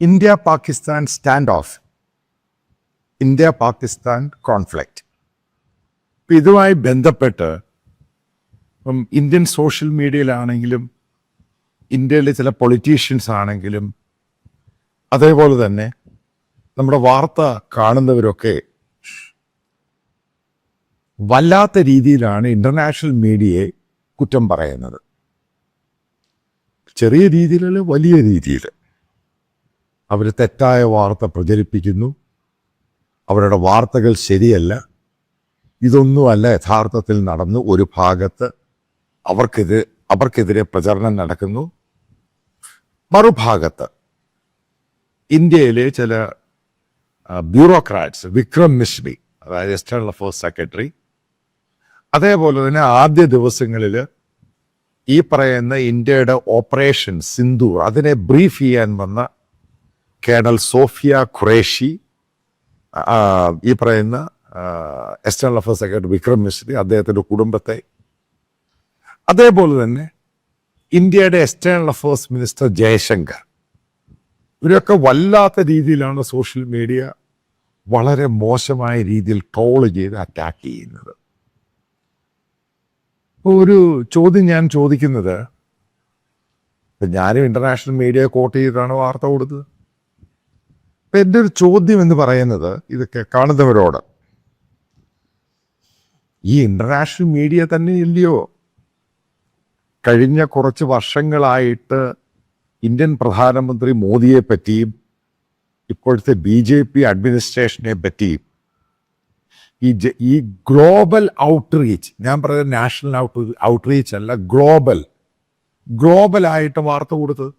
India Pakistan stand off India Pakistan conflict അപ്പം ഇതുമായി ബന്ധപ്പെട്ട് ഇപ്പം ഇന്ത്യൻ സോഷ്യൽ മീഡിയയിലാണെങ്കിലും ഇന്ത്യയിലെ ചില പൊളിറ്റീഷ്യൻസ് ആണെങ്കിലും അതേപോലെ തന്നെ നമ്മുടെ വാർത്ത കാണുന്നവരൊക്കെ വല്ലാത്ത രീതിയിലാണ് ഇന്റർനാഷണൽ മീഡിയയെ കുറ്റം പറയുന്നത്. ചെറിയ രീതിയിലല്ല വലിയ രീതിയിൽ അവർ തെറ്റായ വാർത്ത പ്രചരിപ്പിക്കുന്നു. അവരുടെ വാർത്തകൾ ശരിയല്ല. ഇതൊന്നുമല്ല യഥാർത്ഥത്തിൽ നടന്നു ഒരു ഭാഗത്ത് അവർക്കെതിരെ അവർക്കെതിരെ പ്രചരണം നടക്കുന്നു. മറുഭാഗത്ത് ഇന്ത്യയിലെ ചില ബ്യൂറോക്രാറ്റ്സ് വിക്രം മിശ്രി അതായത് എക്സ്റ്റേണൽ അഫയേഴ്സ് സെക്രട്ടറി അതേപോലെ തന്നെ ആദ്യ ദിവസങ്ങളിൽ ഈ പറയുന്ന ഇന്ത്യയുടെ ഓപ്പറേഷൻ സിന്ധു അതിനെ ബ്രീഫ് ചെയ്യാൻ വന്ന കേണൽ സോഫിയ ഖുറേഷി ഈ പറയുന്ന external affairs secretary Vikram Misri അദ്ദേഹത്തിന്റെ കുടുംബത്തെ. അതേപോലെ തന്നെ ഇന്ത്യയുടെ എക്സ്റ്റേണൽ അഫയേഴ്സ് മിനിസ്റ്റർ ജയശങ്കർ. ഇവരൊക്കെ വല്ലാത്ത രീതിയിലാണ് സോഷ്യൽ മീഡിയ വളരെ മോശമായ രീതിയിൽ ട്രോൾ ചെയ്ത് അറ്റാക്ക് ചെയ്യുന്നത്. ഒരു ചോദ്യം ഞാൻ ചോദിക്കുന്നത് ഞാനും ഇന്റർനാഷണൽ മീഡിയ കോട്ട് ചെയ്തിട്ടാണ് വാർത്ത കൊടുത്തത്. ഇപ്പൊ എന്റെ ഒരു ചോദ്യം എന്ന് പറയുന്നത് ഇതൊക്കെ കാണുന്നവരോട്. ഈ ഇന്റർനാഷണൽ മീഡിയ തന്നെ ഇല്ലയോ കഴിഞ്ഞ കുറച്ച് വർഷങ്ങളായിട്ട് ഇന്ത്യൻ പ്രധാനമന്ത്രി മോദിയെ പറ്റിയും ഇപ്പോഴത്തെ ബി ജെ പി അഡ്മിനിസ്ട്രേഷനെ പറ്റിയും ഈ ഈ ഗ്ലോബൽ ഔട്ട്റീച്ച് ഞാൻ പറയുന്നത് നാഷണൽ ഔട്ട് ഔട്ട്റീച്ച് അല്ല ഗ്ലോബൽ ഗ്ലോബലായിട്ട് വാർത്ത കൊടുത്തത്